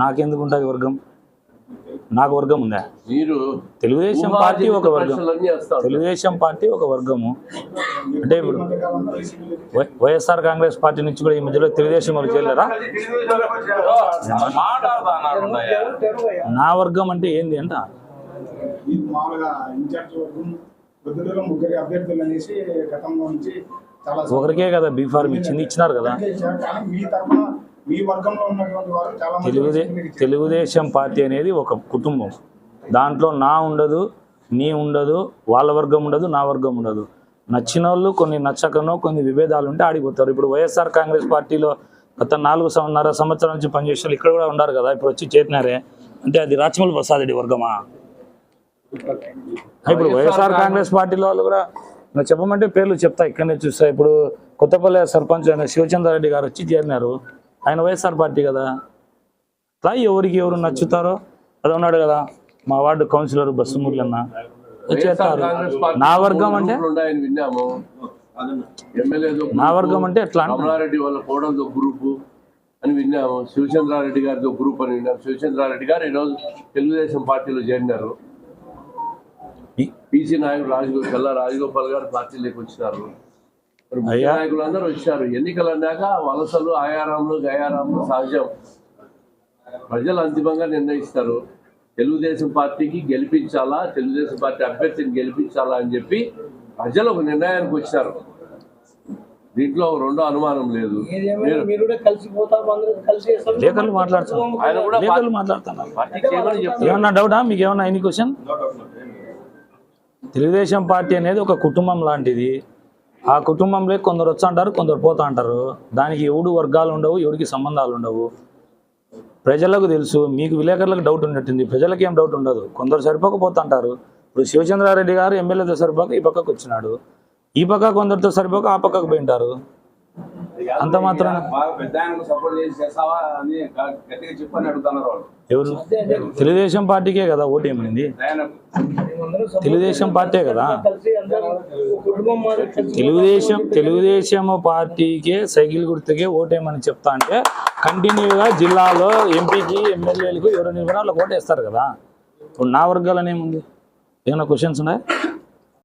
నాకెందుకు ఉంటుంది వర్గం? నాకు వర్గం ఉందా? మీరు తెలుగుదేశం పార్టీ ఒక వర్గం. తెలుగుదేశం పార్టీ ఒక వర్గము. అంటే ఇప్పుడు వైఎస్ఆర్ కాంగ్రెస్ పార్టీ నుంచి కూడా ఈ మధ్యలో తెలుగుదేశం వాళ్ళు చేయలేరా నా వర్గం అంటే ఏంది అంట? ఒకరికే కదా బీఫార్మ్ ఇచ్చింది ఇచ్చినారు కదా? మీ తరఫున మీ వర్గంలో ఉన్నటువంటి వారు చాలా మంది తెలుగుదే వైసీపీలోకి చేరారు. తెలుగుదేశం పార్టీ అనేది ఒక కుటుంబం. దాంట్లో నా ఉండదు నీ ఉండదు వాళ్ళ వర్గం ఉండదు నా వర్గం ఉండదు. నచ్చిన వాళ్ళు కొన్ని నచ్చకనో కొన్ని విభేదాలు ఉంటే ఆడిపోతారు. ఇప్పుడు వైఎస్ఆర్ కాంగ్రెస్ పార్టీలో గత నాలుగు సంవత్సరాల సంవత్సరాల నుంచి పనిచేసే వాళ్ళు ఇక్కడ కూడా ఉన్నారు కదా ఇప్పుడు వచ్చి చేరినారే. అంటే అది రాచమల్ ప్రసాద్ రెడ్డి వర్గమా? ఇప్పుడు వైఎస్ఆర్ కాంగ్రెస్ పార్టీలో వాళ్ళు కూడా చెప్పమంటే పేర్లు చెప్తా ఇక్కడనే చూస్తా. ఇప్పుడు కొత్తపల్లి సర్పంచ్ అయిన శివచంద్రారెడ్డి గారు వచ్చి చేరినారు. ఆయన వైఎస్ఆర్ పార్టీ కదా. అట్లా ఎవరికి ఎవరు నచ్చుతారో అది ఉన్నాడు కదా మా వార్డు కౌన్సిలర్ బస్సుమూర్తి అన్న. నా వర్గం అంటే? నా వర్గం అంటే ఎట్లా కమలారెడ్డి వాళ్ళ గ్రూపు అని విన్నాము. శివచంద్రారెడ్డి గారితో గ్రూప్ అని విన్నాము. శివచంద్రారెడ్డి గారు ఈరోజు తెలుగుదేశం పార్టీలో చేరినారు. పీసీ నాయకుడు రాజగో చల్ల రాజగోపాల్ గారు పార్టీలోకి వచ్చినారు. మరి ముఖ్య అయ్యా. నాయకులందరూ వచ్చారు. ఎన్నికలు అన్నాక వలసలు ఆయారాములు గయారాములు సహజం. ప్రజలు అంతిమంగా నిర్ణయిస్తారు. తెలుగుదేశం పార్టీకి గెలిపించాలా తెలుగుదేశం పార్టీ అభ్యర్థిని గెలిపించాలా అని చెప్పి ప్రజలు ఒక నిర్ణయానికి వచ్చారు. దీంట్లో రెండో అనుమానం లేదు. అందరూ. లేఖలు మాట్లాడుతున్నారు ఏమన్నా డౌటా? మీకు ఏమన్నా ఎనీ క్వశ్చన్? తెలుగుదేశం పార్టీ అనేది ఒక కుటుంబం లాంటిది. ఆ కుటుంబంలో కొందరు వచ్చంటారు కొందరు పోతా అంటారు దానికి ఎవడు వర్గాలు ఉండవు ఎవరికి సంబంధాలు ఉండవు. ప్రజలకు తెలుసు మీకు విలేకరులకు డౌట్ ఉన్నట్టుంది. ప్రజలకు ఏం డౌట్ ఉండదు. కొందరు సరిపోకపోతుంటారు. ఇప్పుడు శివచంద్రారెడ్డి గారు ఎమ్మెల్యేతో సరిపోక ఈ పక్కకు వచ్చినాడు. ఈ పక్క కొందరితో సరిపోక ఆ పక్కకు పోయింటారు. అంత వాళ్ళు. ఎవరు? తెలుగుదేశం పార్టీకే కదా ఓటు ఏమైంది? తెలుగుదేశం పార్టీ కదా? తెలుగుదేశం తెలుగుదేశం పార్టీకే సైకిల్ గుర్తుకే ఓటేయమని చెప్తా అంటే కంటిన్యూగా జిల్లాలో ఎంపీకి ఎమ్మెల్యేలకు ఎవరు వాళ్ళకి ఓటేస్తారు కదా? ఇప్పుడు నా వర్గాలు ఏముంది ఏమైనా క్వశ్చన్స్ ఉన్నాయి?